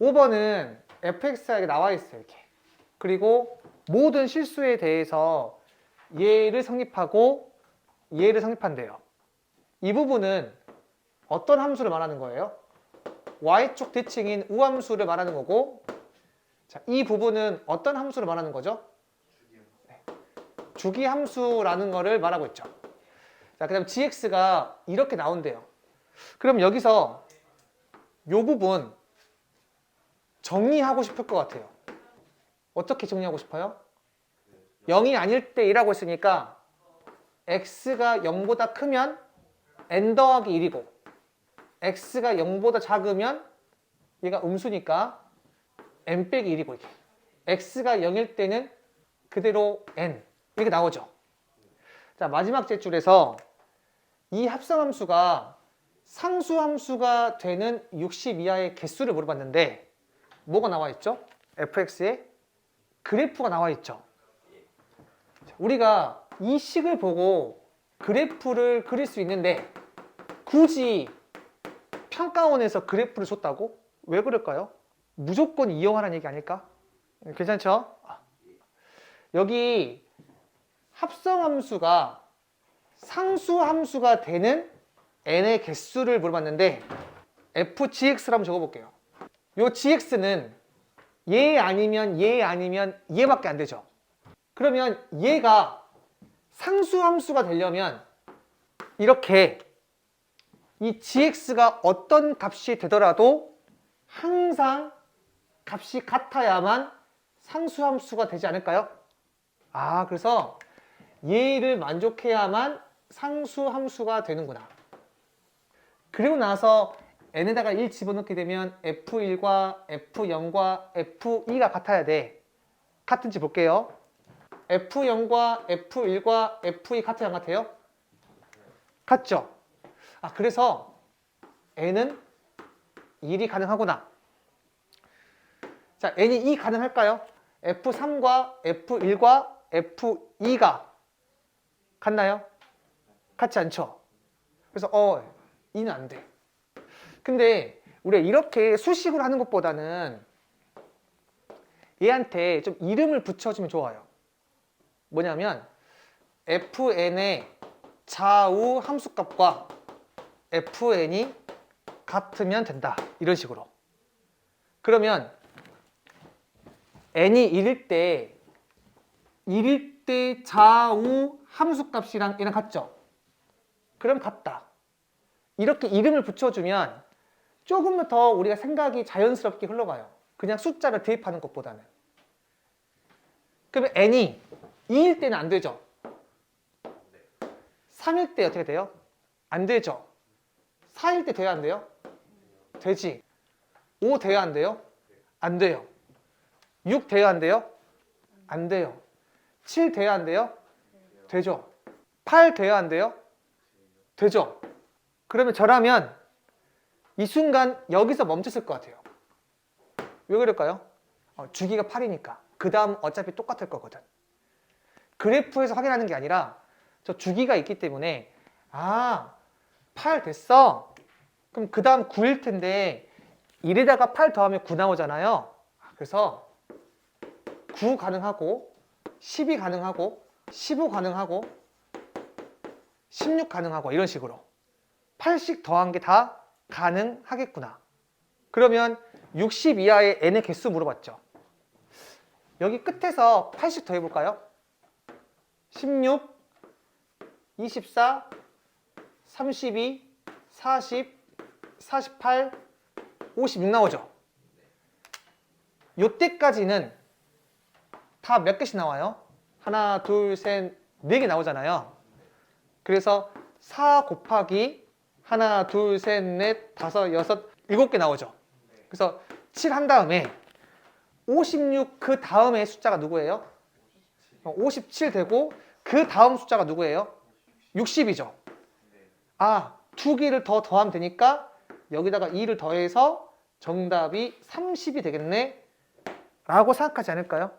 5번은 fx가 나와 있어요. 이렇게. 그리고 모든 실수에 대해서 얘를 성립하고 얘를 성립한대요. 이 부분은 어떤 함수를 말하는 거예요? y축 대칭인 우함수를 말하는 거고 자, 이 부분은 어떤 함수를 말하는 거죠? 네. 주기 함수라는 거를 말하고 있죠. 자, 그 다음 gx가 이렇게 나온대요. 그럼 여기서 요 부분 정리하고 싶을 것 같아요. 어떻게 정리하고 싶어요? 0이 아닐 때 1하고 있으니까 x가 0보다 크면 n 더하기 1이고 x가 0보다 작으면 얘가 음수니까 n 빼기 1이고 이게 x가 0일 때는 그대로 n 이렇게 나오죠. 자 마지막 제줄에서 이 합성함수가 상수함수가 되는 60 이하의 개수를 물어봤는데 뭐가 나와 있죠? fx에 그래프가 나와 있죠. 자, 우리가 이 식을 보고 그래프를 그릴 수 있는데 굳이 평가원에서 그래프를 줬다고? 왜 그럴까요? 무조건 이용하라는 얘기 아닐까? 괜찮죠? 아. 여기 합성함수가 상수함수가 되는 n의 개수를 물어봤는데 fgx를 한번 적어볼게요. 요 gx는 얘 아니면 얘 아니면 얘밖에 안 되죠. 그러면 얘가 상수함수가 되려면 이렇게 이 gx가 어떤 값이 되더라도 항상 값이 같아야만 상수함수가 되지 않을까요? 아, 그래서 얘를 만족해야만 상수함수가 되는구나. 그리고 나서 n에다가 1 집어넣게 되면 f1과 f0과 f2가 같아야 돼. 같은지 볼게요. f0과 f1과 f2 같아요, 안 같아요? 같죠? 아, 그래서 n은 1이 가능하구나. 자, n이 2 가능할까요? f3과 f1과 f2가 같나요? 같지 않죠? 그래서 어, 2는 안 돼. 근데 우리가 이렇게 수식으로 하는 것보다는 얘한테 좀 이름을 붙여주면 좋아요. 뭐냐면 fn의 좌우 함수값과 fn이 같으면 된다. 이런 식으로. 그러면 n이 1일 때 1일 때 좌우 함수값이랑 얘랑 같죠? 그럼 같다. 이렇게 이름을 붙여주면 조금 더 우리가 생각이 자연스럽게 흘러가요. 그냥 숫자를 대입하는 것보다는. 그러면 n이 2일 때는 안 되죠? 3일 때 어떻게 돼요? 안 되죠? 4일 때 돼야 안 돼요? 되지. 5 돼야 안 돼요? 안 돼요. 6 돼야 안 돼요? 안 돼요. 7 돼야 안 돼요? 되죠. 8 돼야 안 돼요? 되죠. 그러면 저라면 이 순간 여기서 멈췄을 것 같아요. 왜 그럴까요? 어, 주기가 8이니까. 그 다음 어차피 똑같을 거거든. 그래프에서 확인하는 게 아니라 저 주기가 있기 때문에 아, 8 됐어. 그럼 그 다음 9일 텐데 1에다가 8 더하면 9 나오잖아요. 그래서 9 가능하고 12 가능하고 15 가능하고 16 가능하고 이런 식으로 8씩 더한 게 다 가능하겠구나. 그러면 60 이하의 n의 개수 물어봤죠. 여기 끝에서 8씩 더해볼까요? 16, 24, 32, 40, 48, 56 나오죠. 요때까지는 다 몇 개씩 나와요? 하나, 둘, 셋, 네 개 나오잖아요. 그래서 4 곱하기 하나, 둘, 셋, 넷, 다섯, 여섯, 일곱 개 나오죠. 그래서 7 한 다음에 56 그 다음에 숫자가 누구예요? 57 되고 그 다음 숫자가 누구예요? 60이죠. 아, 두 개를 더 더하면 되니까 여기다가 2를 더해서 정답이 30이 되겠네? 라고 생각하지 않을까요?